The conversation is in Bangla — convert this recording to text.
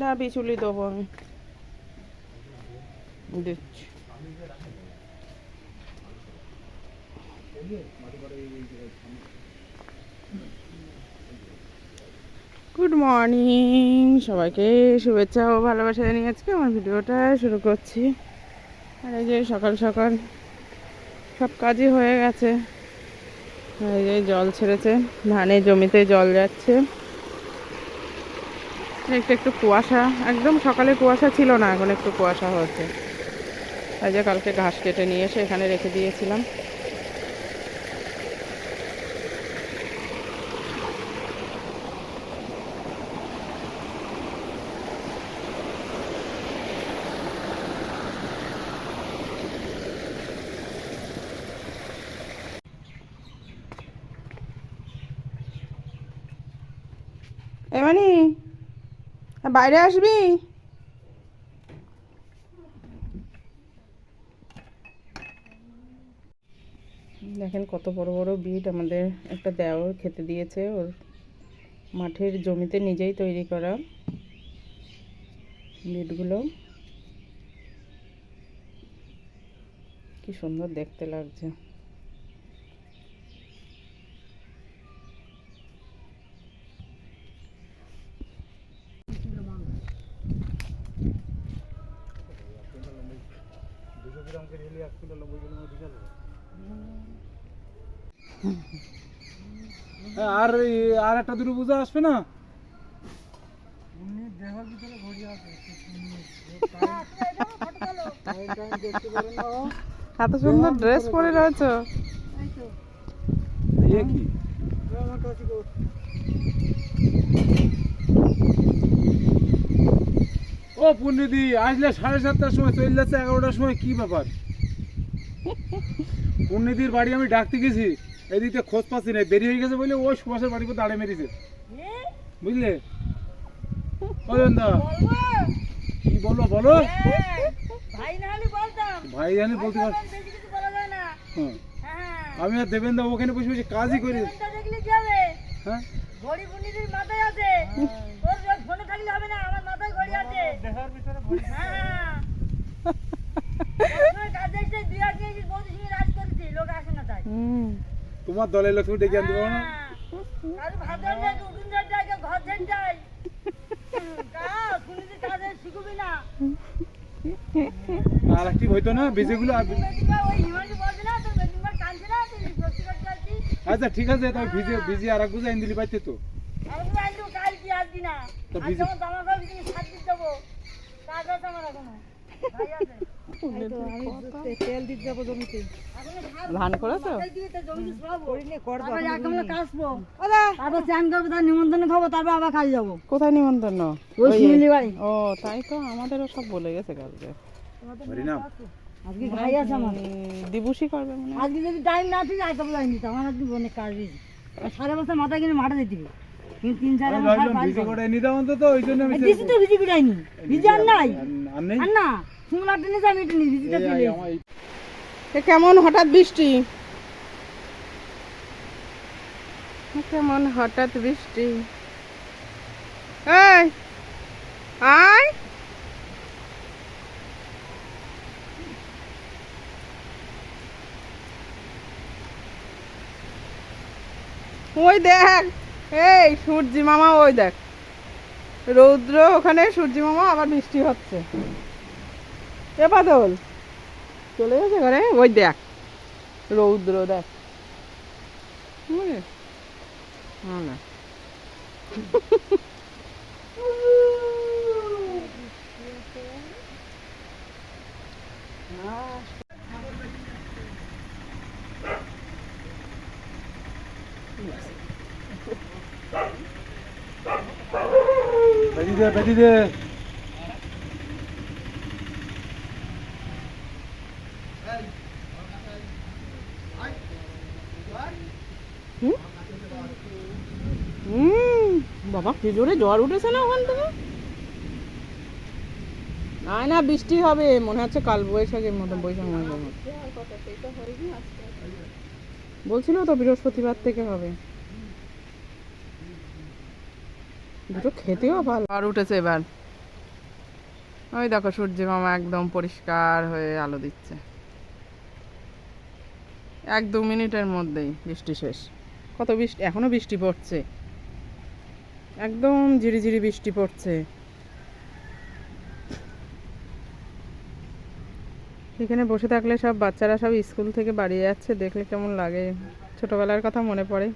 না, বিচুলি দেবো আমি। দিচ্ছি। গুড মর্নিং সবাইকে শুভেচ্ছা ও ভালোবাসা জানিয়ে আজকে আমার ভিডিওটা শুরু করছি। আর এই যে সকাল সকাল সব কাজই হয়ে গেছে। এই যে জল ছেড়েছে ধানের জমিতে জল যাচ্ছে। একটু একটু কুয়াশা, একদম সকালে কুয়াশা ছিল না, এখন একটু কুয়াশা হচ্ছে এই যে কালকে ঘাস কেটে নিয়ে এসে এখানে রেখে দিয়েছিলাম। এমানি বাইরে আসবি? দেখেন কত বড় বড় বিট আমাদের একটা দেওর খেতে দিয়েছে ওর মাঠের জমিতে নিজেই তৈরি করা বিটগুলো। কি সুন্দর দেখতে লাগছে। আর আর একটা দুটো পূজা আসবে না? এত সুন্দর ড্রেস পরে রয়েছে। ও পুণ্যদি আসলে সাড়ে সাতটার সময় চলে যাচ্ছে এগারোটার সময় কি ব্যাপার? পুণ্যদির বাড়ি আমি ডাকতে গেছি? এদিকে খোঁজ পাচ্ছি না দেরি হয়ে গেছে বলে ওই সুভাষের বাড়ি করে দাঁড়িয়ে মেরেছে। বুঝলে? কি বলো? বলো ভাই না হলে বলতাম। ভাই জানি বলতে পার বেশি কিছু বলা যায় না। হ্যাঁ। আমি আর দেবেন দা ওখানে বসে বসে কাজই করি। হ্যাঁ? মাথায় আছে। তোর ফোনে থাকলে হবে না আমার মাথায় ঘড়ি আছে। হ্যাঁ কাজ দেখছে দুই আর কেজি বৌদি সঙ্গে রাজ করেছি লোক আসে না তাই হুম তোমার দলের লোক তুমি ডেকে আনতে পারো না? আর না। আর একটি হইতো না বেজেগুলো না না আচ্ছা ঠিক আছে তাই ভিজে ভিজে আর এক গুজা আইন দিলি পাইতে তো। কাল কি আসবি না? তো আজ তোমার জামা কাপড় কিনে সাত দিন দেবো। কাজ আছে আমার এখনও। ভাই আছে তেল দিতে যাব জমিতে ধান করেছ? মাথায় দিয়ে তো জমিতে শোয়াবো। করিনি করব তারপরে একেবারে কাশবো। তারপর চান করব তার নিমন্ত্রণ খাব তারপর আবার কাজ যাব কোথায় নিমন্ত্রণ? ওই ওই- শিমলি বাড়ি ও তাই তো আমাদেরও সব বলে গেছে কালকে। আজকে ভাই আছে আমার। দিবসই করবে মানে আজকে যদি টাইম না থাকে আজকে বলে নিতাম আমার আজকে অনেক কাজ সাড়ে বছর মাথায় কিনে মাঠে দিতে তিন চার আমি আমার ভাবলাম কাজ ভিজে করব। করে নিতাম অন্তত ওই জন্য আমি দিছি তো ভিজি বিড়াইনি ভিজি আর নাই? আর- আর নেই। আর না শুমলা টেনে আমি টেনে ভিজিটা এই- চলে এই আমার এই- এ কেমন হঠাৎ বৃষ্টি? কেমন হঠাৎ বৃষ্টি? এই আয়। ওই দেখ এই সূর্যি মামা, ওই দেখ। রৌদ্র ওখানে, সূর্যি মামা, আবার বৃষ্টি হচ্ছে। এ বাদল, চলে গেছে ঘরে? ওই দেখ, রৌদ্র দেখ। বুঝলি? না। বেদি দে বেদি দে বাবা, কি জোরে জ্বর উঠেছে না ওখান থেকে? না না, বৃষ্টি হবে, মনে হচ্ছে কাল বৈশাখের মতো, বৈশাখ মতো। বলছিল তো বৃহস্পতিবার থেকে হবে। দুটো খেতেও ভালো। আর উঠেছে এবার। ওই দেখো সূর্য মামা একদম পরিষ্কার হয়ে আলো দিচ্ছে। এক দু মিনিটের মধ্যেই বৃষ্টি শেষ। কত বৃষ্টি? এখনও বৃষ্টি পড়ছে। একদম ঝিরিঝিরি বৃষ্টি পড়ছে। এখানে বসে থাকলে সব বাচ্চারা সব স্কুল থেকে বাড়ি যাচ্ছে। দেখলে কেমন লাগে। ছোটবেলার কথা মনে পড়ে।